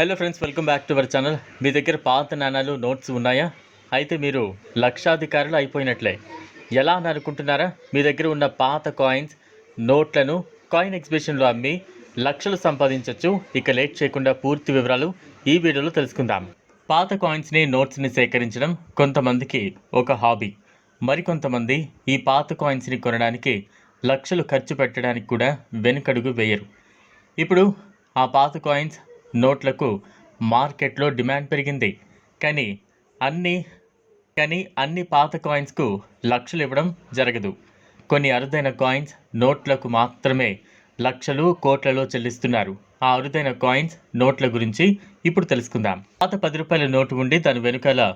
Hello friends welcome back to our channel మీ దగ్గర పాత నాణాలు నోట్స్ ఉన్నాయా? అయితే మీరు లక్షాధికారులు అయిపోయినట్లే. ఎలా అని అనుకుంటున్నారా? మీ దగ్గర ఉన్న పాత కాయిన్స్ నోట్లను కాయిన్ ఎగ్జిబిషన్లో అమ్మి లక్షలు సంపాదించవచ్చు ఇక లేట్ చేయకుండా పూర్తి వివరాలు ఈ వీడియోలో తెలుసుకుందాం. పాత కాయిన్స్ని నోట్స్ని సేకరించడం కొంతమందికి ఒక హాబీ మరికొంతమంది ఈ పాత కాయిన్స్ని కొనడానికి లక్షలు ఖర్చు పెట్టడానికి కూడా వెనుకడుగు వేయరు. ఇప్పుడు ఆ పాత కాయిన్స్ నోట్లకు మార్కెట్లో డిమాండ్ పెరిగింది. కానీ అన్ని కానీ అన్ని పాత కాయిన్స్కు లక్షలు ఇవ్వడం జరగదు. కొన్ని అరుదైన కాయిన్స్ నోట్లకు మాత్రమే లక్షలు కోట్లలో చెల్లిస్తున్నారు. ఆ అరుదైన కాయిన్స్ నోట్ల గురించి ఇప్పుడు తెలుసుకుందాం. పాత పది రూపాయల నోటు ఉండి దాని వెనుకాల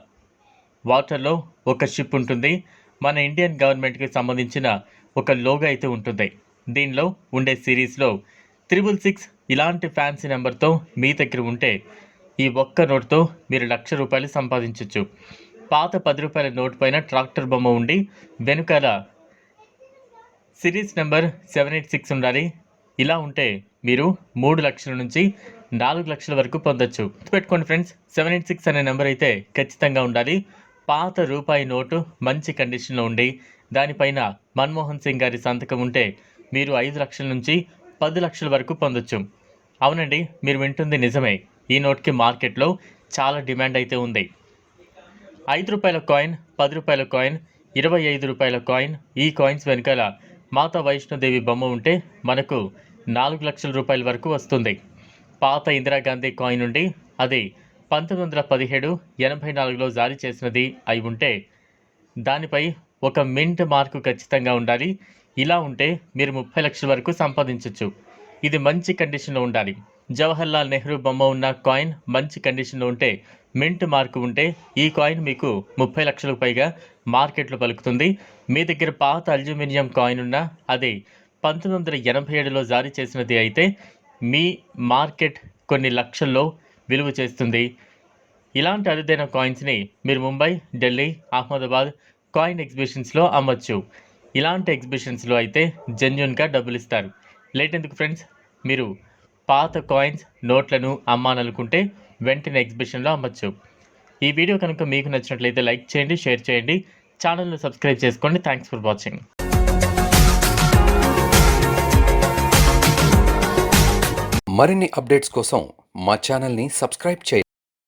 వాటర్లో ఒక షిప్ ఉంటుంది. మన ఇండియన్ గవర్నమెంట్కి సంబంధించిన ఒక లోగో అయితే ఉంటుంది. దీనిలో ఉండే సిరీస్లో త్రిబుల్ సిక్స్ ఇలాంటి ఫ్యాన్సీ నెంబర్తో మీ దగ్గర ఉంటే ఈ ఒక్క నోట్తో మీరు లక్ష రూపాయలు సంపాదించవచ్చు పాత పది రూపాయల నోట్ పైన ట్రాక్టర్ బొమ్మ ఉండి వెనుకాల series number seven eight six ఉండాలి. ఇలా ఉంటే మీరు మూడు లక్షల నుంచి నాలుగు లక్షల వరకు పొందొచ్చు. పెట్టుకోండి ఫ్రెండ్స్ సెవెన్ ఎయిట్ సిక్స్ అనే నెంబర్ అయితే ఖచ్చితంగా ఉండాలి. పాత రూపాయి నోటు మంచి కండిషన్లో ఉండి దానిపైన మన్మోహన్ సింగ్ గారి సంతకం ఉంటే మీరు ఐదు లక్షల నుంచి పది లక్షల వరకు పొందొచ్చు. అవునండి మీరు వింటుంది నిజమే. ఈ నోట్కి మార్కెట్లో చాలా డిమాండ్ అయితే ఉంది. ఐదు రూపాయల కాయిన్ పది రూపాయల కాయిన్ ఇరవై ఐదు రూపాయల కాయిన్ ఈ కాయిన్స్ వెనకాల మాతా వైష్ణోదేవి బొమ్మ ఉంటే మనకు నాలుగు లక్షల రూపాయల వరకు వస్తుంది. పాత ఇందిరాగాంధీ కాయిన్ నుండి అది పంతొమ్మిది వందల పదిహేడు ఎనభై నాలుగులో జారీ చేసినది అయి ఉంటే దానిపై ఒక మింట్ మార్కు ఖచ్చితంగా ఉండాలి. ఇలా ఉంటే మీరు ముప్పై లక్షల వరకు సంపాదించవచ్చు ఇది మంచి కండిషన్లో ఉండాలి. జవహర్లాల్ నెహ్రూ బొమ్మ ఉన్న కాయిన్ మంచి కండిషన్లో ఉంటే మింట్ మార్క్ ఉంటే ఈ కాయిన్ మీకు ముప్పై లక్షలకు పైగా మార్కెట్లో పలుకుతుంది. మీ దగ్గర పాత అల్యూమినియం కాయిన్ ఉన్నా అది పంతొమ్మిది వందల ఎనభై ఏడులో జారీ చేసినది అయితే మీ మార్కెట్ కొన్ని లక్షల్లో విలువ చేస్తుంది. ఇలాంటి అరుదైన కాయిన్స్ని మీరు ముంబై ఢిల్లీ అహ్మదాబాద్ కాయిన్ ఎగ్జిబిషన్స్లో అమ్మచ్చు. ఇలాంటి ఎగ్జిబిషన్స్లో అయితే జెన్యున్గా డబ్బులు ఇస్తారు. లేట్ ఎందుకు ఫ్రెండ్స్ మీరు పాత కాయిన్స్ నోట్లను అమ్మాలనుకుంటే వెంటనే ఎగ్జిబిషన్లో అమ్మచ్చు. ఈ వీడియో కనుక మీకు నచ్చినట్లయితే లైక్ చేయండి షేర్ చేయండి. ఛానల్ను సబ్స్క్రైబ్ చేసుకోండి. థ్యాంక్స్ ఫర్ వాచింగ్ మరిన్ని అప్డేట్స్ కోసం మా ఛానల్ని సబ్స్క్రైబ్ చేయండి.